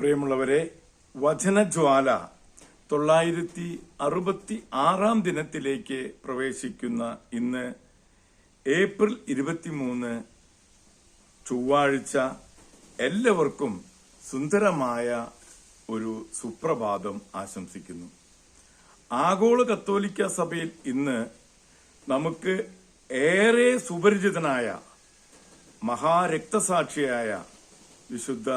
പ്രിയമുള്ളവരെ വചനജ്വാല തൊള്ളായിരത്തി അറുപത്തി ആറാം ദിനത്തിലേക്ക് പ്രവേശിക്കുന്ന ഇന്ന് ഏപ്രിൽ ഇരുപത്തിമൂന്ന് ചൊവ്വാഴ്ച എല്ലാവർക്കും സുന്ദരമായ ഒരു സുപ്രഭാതം ആശംസിക്കുന്നു. ആഗോള കത്തോലിക്ക സഭയിൽ ഇന്ന് നമുക്ക് ഏറെ സുപരിചിതനായ മഹാരക്തസാക്ഷിയായ വിശുദ്ധ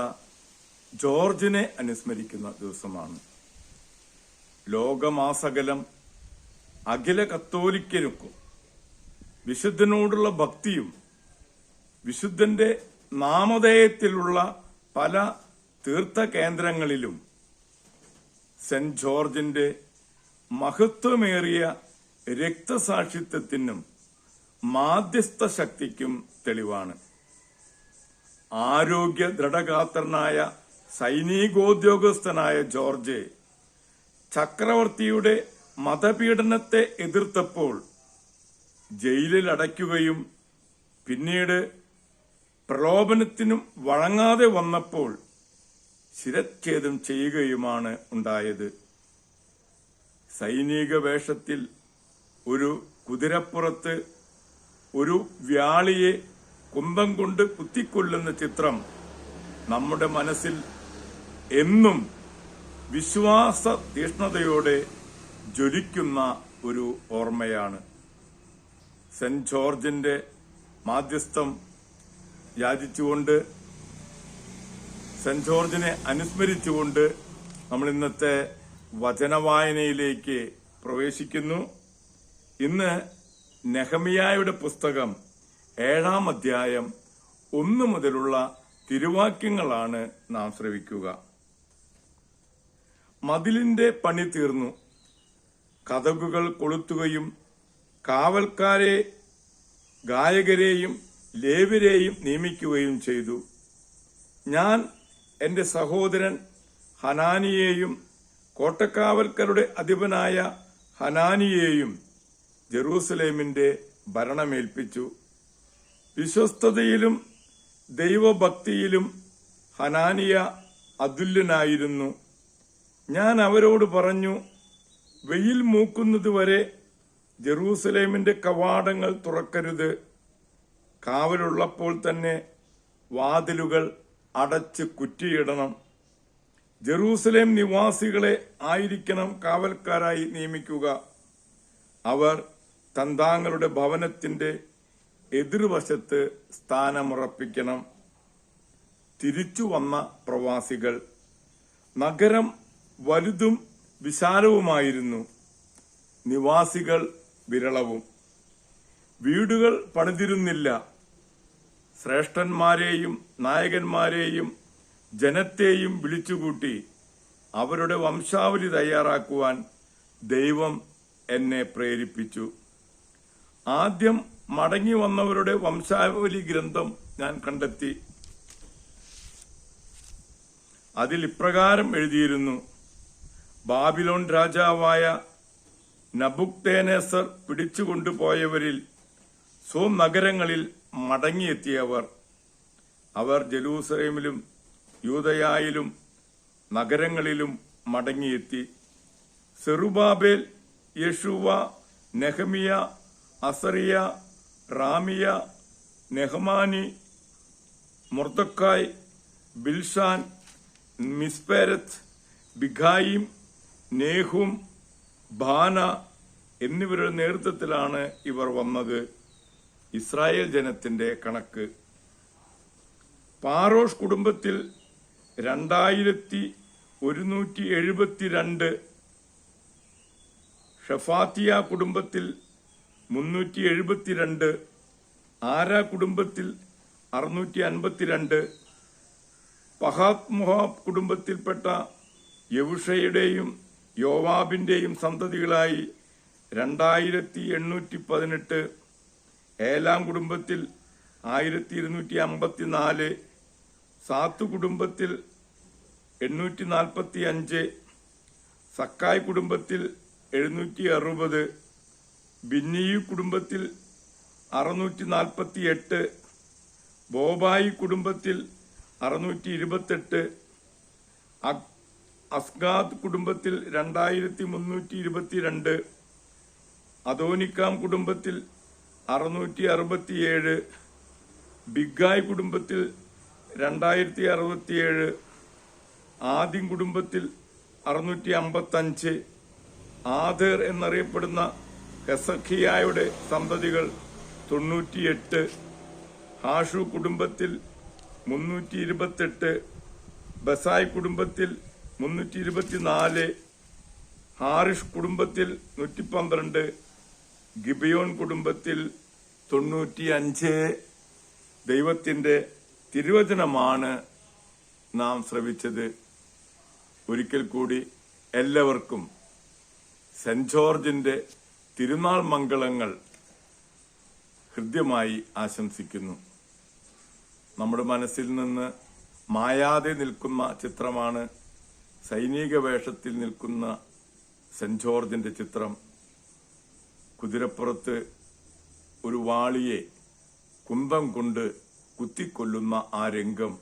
ജോർജിനെ അനുസ്മരിക്കുന്ന ദിവസമാണ്. ലോകമാസകലം അഖില കത്തോലിക്കരുക്കും. വിശുദ്ധനോടുള്ള ഭക്തിയും വിശുദ്ധന്റെ നാമധേയത്തിലുള്ള പല തീർത്ഥ കേന്ദ്രങ്ങളിലും സെന്റ് ജോർജിന്റെ മഹത്വമേറിയ രക്തസാക്ഷിത്വത്തിനും മാധ്യസ്ഥ ശക്തിക്കും തെളിവാണ്. ആരോഗ്യ ദൃഢഗാത്രനായ സൈനികോദ്യോഗസ്ഥനായ ജോർജ് ചക്രവർത്തിയുടെ മതപീഡനത്തെ എതിർത്തപ്പോൾ ജയിലിൽ അടയ്ക്കുകയും പിന്നീട് പ്രലോഭനത്തിനും വഴങ്ങാതെ വന്നപ്പോൾ ശിരച്ഛേദം ചെയ്യുകയുമാണ് ഉണ്ടായത്. സൈനിക വേഷത്തിൽ ഒരു കുതിരപ്പുറത്ത് ഒരു വ്യാളിയെ കുന്തം കൊണ്ട് കുത്തിക്കൊല്ലുന്ന ചിത്രം നമ്മുടെ മനസ്സിൽ എന്നും വിശ്വാസ തീഷ്ണതയോടെ ജ്വലിക്കുന്ന ഒരു ഓർമ്മയാണ്. സെന്റ് ജോർജിന്റെ മാധ്യസ്ഥം യാചിച്ചുകൊണ്ട് സെന്റ് ജോർജിനെ അനുസ്മരിച്ചുകൊണ്ട് നമ്മൾ ഇന്നത്തെ വചനവായനയിലേക്ക് പ്രവേശിക്കുന്നു. ഇന്ന് നെഹമിയായുടെ പുസ്തകം ഏഴാം അധ്യായം ഒന്ന് മുതലുള്ള തിരുവാക്യങ്ങളാണ് നാം ശ്രവിക്കുക. മതിലിന്റെ പണി തീർന്നു. കഥകുകൾ കൊളുത്തുകയും കാവൽക്കാരെ ഗായകരെയും ലേവരെയും നിയമിക്കുകയും ചെയ്തു. ഞാൻ എന്റെ സഹോദരൻ ഹനാനിയെയും കോട്ടക്കാവൽക്കരുടെ അധിപനായ ഹനാനിയെയും ജെറൂസലേമിന്റെ ഭരണമേൽപ്പിച്ചു. വിശ്വസ്തതയിലും ദൈവഭക്തിയിലും ഹനാനിയ അതുല്യനായിരുന്നു. ഞാൻ അവരോട് പറഞ്ഞു വെയിൽ മൂക്കുന്നതുവരെ ജെറൂസലേമിന്റെ കവാടങ്ങൾ തുറക്കരുത്. കാവലുള്ളപ്പോൾ തന്നെ വാതിലുകൾ അടച്ച് കുറ്റിയിടണം. ജെറൂസലേം നിവാസികളെ ആയിരിക്കണം കാവൽക്കാരായി നിയമിക്കുക. അവർ തന്താങ്ങളുടെ ഭവനത്തിന്റെ എതിർവശത്ത് സ്ഥാനമുറപ്പിക്കണം. തിരിച്ചു വന്ന പ്രവാസികൾ നഗരം വലുതും വിശാലവുമായിരുന്നു. നിവാസികൾ വിരളവും. വീടുകൾ പണിതിരുന്നില്ല. ശ്രേഷ്ഠന്മാരെയും നായകന്മാരെയും ജനത്തെയും വിളിച്ചുകൂട്ടി അവരുടെ വംശാവലി തയ്യാറാക്കുവാൻ ദൈവം എന്നെ പ്രേരിപ്പിച്ചു. ആദ്യം മടങ്ങി വന്നവരുടെ വംശാവലി ഗ്രന്ഥം ഞാൻ കണ്ടെത്തി. അതിൽ ഇപ്രകാരം എഴുതിയിരുന്നു. ബാബിലോൺ രാജാവായ നബുക്തേനേസർ പിടിച്ചുകൊണ്ടുപോയവരിൽ സ്വനഗരങ്ങളിൽ മടങ്ങിയെത്തിയവർ. അവർ ജലൂസലേമിലും യൂതയായിലും നഗരങ്ങളിലും മടങ്ങിയെത്തി. സെറുബാബേൽ യഷുവ നെഹമിയ അസറിയ റാമിയ നെഹമാനി മുർദക്കായ് ബിൽഷാൻ മിസ്പേരത്ത് ബിഖായിം നേഹും ബാന എന്നിവരുടെ നേതൃത്വത്തിലാണ് ഇവർ വന്നത്. ഇസ്രായേൽ ജനത്തിന്റെ കണക്ക്. പാറോഷ് കുടുംബത്തിൽ രണ്ടായിരത്തി ഒരുന്നൂറ്റി എഴുപത്തിരണ്ട് ഷഫാത്തിയ കുടുംബത്തിൽ മുന്നൂറ്റി എഴുപത്തിരണ്ട് ആര കുടുംബത്തിൽ അറുന്നൂറ്റി അൻപത്തിരണ്ട് പഹാത് മുഹാബ് കുടുംബത്തിൽപ്പെട്ട യവുഷയുടെയും യോവാബിന്റെയും സന്തതികളായി രണ്ടായിരത്തി എണ്ണൂറ്റി പതിനെട്ട് ഏലാം കുടുംബത്തിൽ ആയിരത്തി ഇരുന്നൂറ്റി അമ്പത്തിനാല് സാത്തു കുടുംബത്തിൽ എണ്ണൂറ്റി നാൽപ്പത്തി അഞ്ച് സക്കായ് കുടുംബത്തിൽ എഴുന്നൂറ്റി അറുപത് ബിന്നിയു കുടുംബത്തിൽ അറുന്നൂറ്റി നാൽപ്പത്തി എട്ട് ബോബായി കുടുംബത്തിൽ അറുന്നൂറ്റി ഇരുപത്തെട്ട് അസ്ഗാദ് കുടുംബത്തിൽ രണ്ടായിരത്തി മുന്നൂറ്റി ഇരുപത്തിരണ്ട് അതോനിക്കാം കുടുംബത്തിൽ അറുന്നൂറ്റി അറുപത്തിയേഴ് ബിഗായ് കുടുംബത്തിൽ രണ്ടായിരത്തി അറുപത്തിയേഴ് ആദ്യം കുടുംബത്തിൽ അറുന്നൂറ്റി അമ്പത്തഞ്ച് ആധേർ എന്നറിയപ്പെടുന്ന ഹെസഖിയായുടെ സന്തതികൾ തൊണ്ണൂറ്റിയെട്ട് ഹാഷു കുടുംബത്തിൽ മുന്നൂറ്റി ഇരുപത്തെട്ട് ബസായ് കുടുംബത്തിൽ മുന്നൂറ്റി ഇരുപത്തിനാല് ഹാരിഷ് കുടുംബത്തിൽ നൂറ്റി പന്ത്രണ്ട് ഗിബിയോൺ കുടുംബത്തിൽ തൊണ്ണൂറ്റിയഞ്ച്. ദൈവത്തിന്റെ തിരുവചനമാണ് നാം ശ്രവിച്ചത്. ഒരിക്കൽ കൂടി എല്ലാവർക്കും സെന്റ് ജോർജിന്റെ തിരുനാൾ മംഗളങ്ങൾ ഹൃദ്യമായി ആശംസിക്കുന്നു. നമ്മുടെ മനസ്സിൽ നിന്ന് മായാതെ നിൽക്കുന്ന ചിത്രമാണ് സൈനിക വേഷത്തിൽ നിൽക്കുന്ന സെന്റ് ജോർജിന്റെ ചിത്രം കുതിരപ്പുറത്ത് ഒരു വാളിയെ കുന്തം കൊണ്ട് കുത്തിക്കൊല്ലുന്ന ആ രംഗം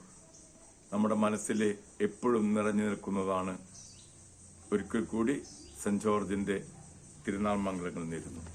നമ്മുടെ മനസ്സിൽ എപ്പോഴും നിറഞ്ഞു നിൽക്കുന്നതാണ്. ഒരിക്കൽ കൂടി സെന്റ് ജോർജിന്റെ തിരുനാൾ മംഗളങ്ങൾ നേരുന്നു.